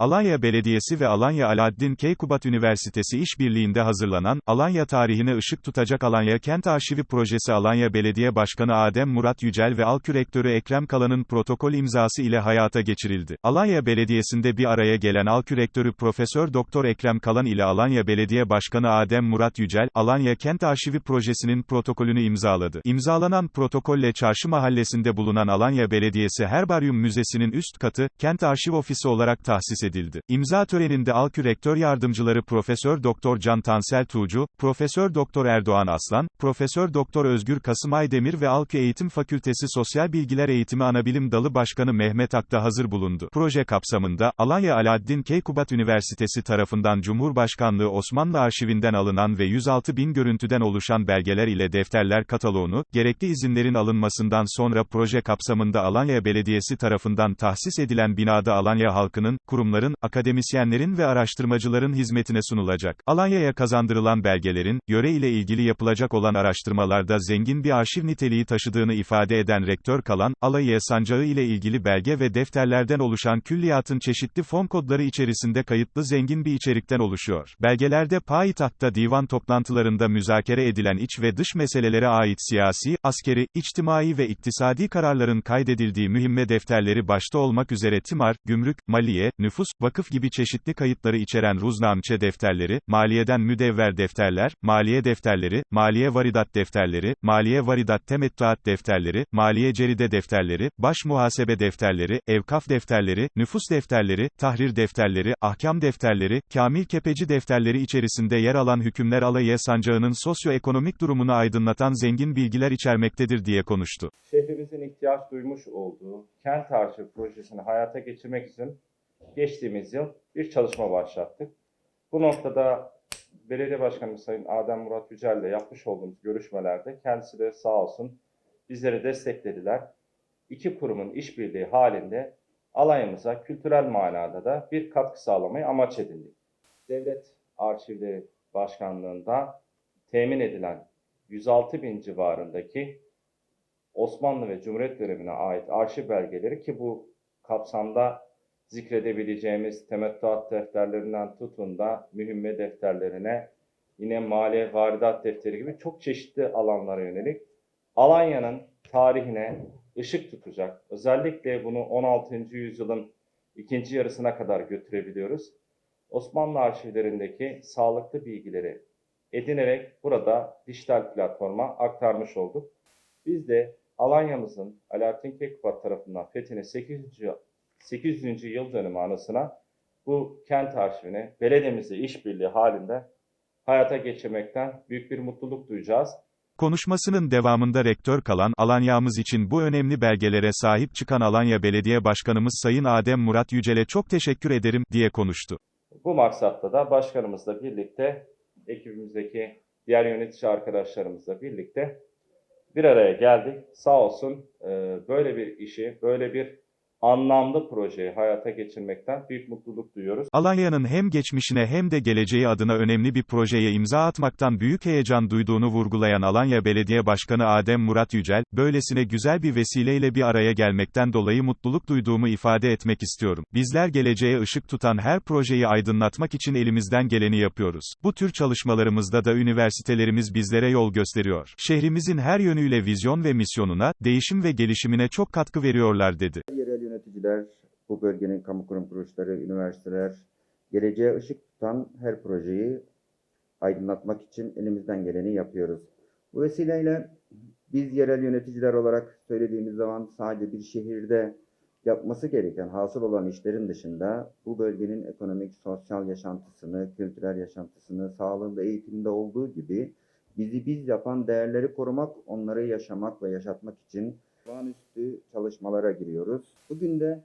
Alanya Belediyesi ve Alanya Alaaddin Keykubat Üniversitesi işbirliğinde hazırlanan, Alanya tarihine ışık tutacak Alanya Kent Arşivi Projesi Alanya Belediye Başkanı Adem Murat Yücel ve Alkü Rektörü Ekrem Kalan'ın protokol imzası ile hayata geçirildi. Alanya Belediyesi'nde bir araya gelen Alkü Rektörü Profesör Doktor Ekrem Kalan ile Alanya Belediye Başkanı Adem Murat Yücel, Alanya Kent Arşivi Projesi'nin protokolünü imzaladı. İmzalanan protokolle Çarşı Mahallesi'nde bulunan Alanya Belediyesi Herbaryum Müzesi'nin üst katı, Kent Arşiv Ofisi olarak tahsis edildi. İmza töreninde Alkü Rektör Yardımcıları Profesör Doktor Can Tansel Tuğcu, Profesör Doktor Erdoğan Aslan, Profesör Doktor Özgür Kasım Aydemir ve Alkü Eğitim Fakültesi Sosyal Bilgiler Eğitimi Anabilim Dalı Başkanı Mehmet Akta hazır bulundu. Proje kapsamında, Alanya Alaaddin Keykubat Üniversitesi tarafından Cumhurbaşkanlığı Osmanlı Arşivinden alınan ve 106 bin görüntüden oluşan belgeler ile defterler kataloğunu, gerekli izinlerin alınmasından sonra proje kapsamında Alanya Belediyesi tarafından tahsis edilen binada Alanya halkının, kurumların, akademisyenlerin ve araştırmacıların hizmetine sunulacak. Alanya'ya kazandırılan belgelerin, yöre ile ilgili yapılacak olan araştırmalarda zengin bir arşiv niteliği taşıdığını ifade eden Rektör Kalan, Alanya sancağı ile ilgili belge ve defterlerden oluşan külliyatın çeşitli fon kodları içerisinde kayıtlı zengin bir içerikten oluşuyor. Belgelerde payitahtta divan toplantılarında müzakere edilen iç ve dış meselelere ait siyasi, askeri, içtimai ve iktisadi kararların kaydedildiği mühimme defterleri başta olmak üzere timar, gümrük, maliye, nüfus, vakıf gibi çeşitli kayıtları içeren ruznamçe defterleri, maliyeden müdevver defterler, maliye defterleri, maliye varidat defterleri, maliye varidat temettuat defterleri, maliye ceride defterleri, baş muhasebe defterleri, evkaf defterleri, nüfus defterleri, tahrir defterleri, ahkam defterleri, kamil kepeci defterleri içerisinde yer alan hükümler alayı sancağının sosyoekonomik durumunu aydınlatan zengin bilgiler içermektedir diye konuştu. şehrimizin ihtiyaç duymuş olduğu kent arşiv projesini hayata geçirmek için geçtiğimiz yıl bir çalışma başlattık. Bu noktada Belediye Başkanımız Sayın Adem Murat Yücel ile yapmış olduğumuz görüşmelerde kendisi de sağ olsun bizleri desteklediler. İki kurumun işbirliği halinde alayımıza kültürel manada da bir katkı sağlamayı amaç edindik. Devlet Arşivleri Başkanlığı'nda temin edilen 106 bin civarındaki Osmanlı ve Cumhuriyet dönemine ait arşiv belgeleri ki bu kapsamda zikredebileceğimiz temettuat defterlerinden tutun da mühimme defterlerine yine maliye varidat defteri gibi çok çeşitli alanlara yönelik Alanya'nın tarihine ışık tutacak. Özellikle bunu 16. yüzyılın ikinci yarısına kadar götürebiliyoruz. Osmanlı arşivlerindeki sağlıklı bilgileri edinerek burada dijital platforma aktarmış olduk. Biz de Alanya'mızın Alaaddin Keykubat tarafından fethinin 800. 800. yıl dönümü anısına bu kent arşivini belediyemizle işbirliği halinde hayata geçirmekten büyük bir mutluluk duyacağız. Konuşmasının devamında rektör kalan, Alanya'mız için bu önemli belgelere sahip çıkan Alanya Belediye Başkanımız Sayın Adem Murat Yücel'e çok teşekkür ederim, diye konuştu. Bu maksatla da başkanımızla birlikte ekibimizdeki diğer yönetici arkadaşlarımızla birlikte bir araya geldik. Sağ olsun böyle bir işi, böyle bir anlamlı projeyi hayata geçirmekten büyük mutluluk duyuyoruz. Alanya'nın hem geçmişine hem de geleceği adına önemli bir projeye imza atmaktan büyük heyecan duyduğunu vurgulayan Alanya Belediye Başkanı Adem Murat Yücel, böylesine güzel bir vesileyle bir araya gelmekten dolayı mutluluk duyduğumu ifade etmek istiyorum. Bizler geleceğe ışık tutan her projeyi aydınlatmak için elimizden geleni yapıyoruz. Bu tür çalışmalarımızda da üniversitelerimiz bizlere yol gösteriyor. Şehrimizin her yönüyle vizyon ve misyonuna, değişim ve gelişimine çok katkı veriyorlar dedi. Yerel yöneticiler, bu bölgenin kamu kurum kuruluşları, üniversiteler, geleceğe ışık tutan her projeyi aydınlatmak için elimizden geleni yapıyoruz. Bu vesileyle biz yerel yöneticiler olarak söylediğimiz zaman sadece bir şehirde yapması gereken, hasıl olan işlerin dışında bu bölgenin ekonomik, sosyal yaşantısını, kültürel yaşantısını, sağlığında, eğitimde olduğu gibi bizi biz yapan değerleri korumak, onları yaşamak ve yaşatmak için olağanüstü çalışmalara giriyoruz. Bugün de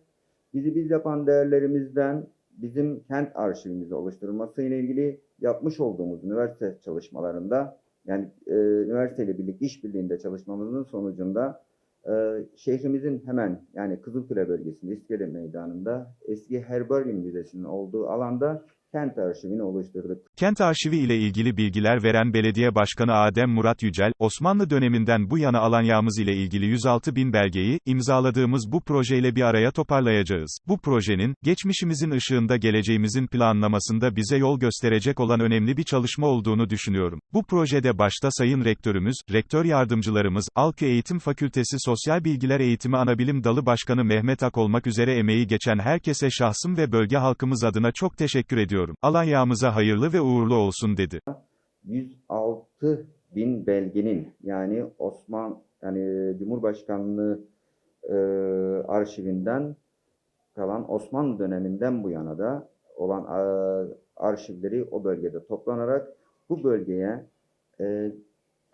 bizi biz yapan değerlerimizden bizim kent arşivimizi oluşturulması ile ilgili yapmış olduğumuz üniversite çalışmalarında yani e, üniversiteyle birlikte işbirliğinde çalışmamızın sonucunda e, şehrimizin hemen yani Kızılkule bölgesinde İskele Meydanı'nda eski Herbarium Müzesi'nin olduğu alanda kent arşivini oluşturduk. Kent arşivi ile ilgili bilgiler veren Belediye Başkanı Adem Murat Yücel, Osmanlı döneminden bu yana Alanya'mız ile ilgili 106 bin belgeyi, imzaladığımız bu projeyle bir araya toparlayacağız. Bu projenin, geçmişimizin ışığında geleceğimizin planlamasında bize yol gösterecek olan önemli bir çalışma olduğunu düşünüyorum. Bu projede başta Sayın Rektörümüz, Rektör Yardımcılarımız, Alkı Eğitim Fakültesi Sosyal Bilgiler Eğitimi Anabilim Dalı Başkanı Mehmet Ak olmak üzere emeği geçen herkese şahsım ve bölge halkımız adına çok teşekkür ediyorum. Alanya'mıza hayırlı ve uğurlu olsun dedi. 106 bin belgenin yani Osman yani Cumhurbaşkanlığı e, arşivinden kalan Osmanlı döneminden bu yana da olan e, arşivleri o bölgede toplanarak bu bölgeye e,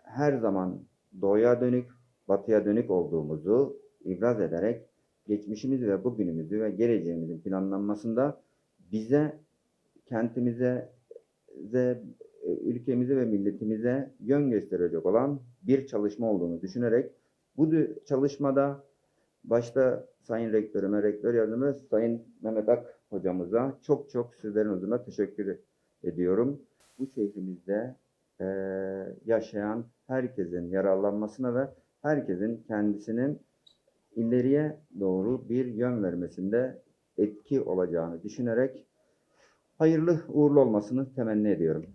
her zaman doğuya dönük, batıya dönük olduğumuzu ibraz ederek geçmişimizi ve bugünümüzü ve geleceğimizin planlanmasında bize, kentimize, ve e, ülkemize ve milletimize yön gösterecek olan bir çalışma olduğunu düşünerek bu çalışmada başta Sayın Rektörüme, Rektör Yardımcısı Sayın Mehmet Ak hocamıza çok çok sizlerin huzuruna teşekkür ediyorum. Bu şehrimizde e, yaşayan herkesin yararlanmasına ve herkesin kendisinin ileriye doğru bir yön vermesinde etki olacağını düşünerek hayırlı uğurlu olmasını temenni ediyorum.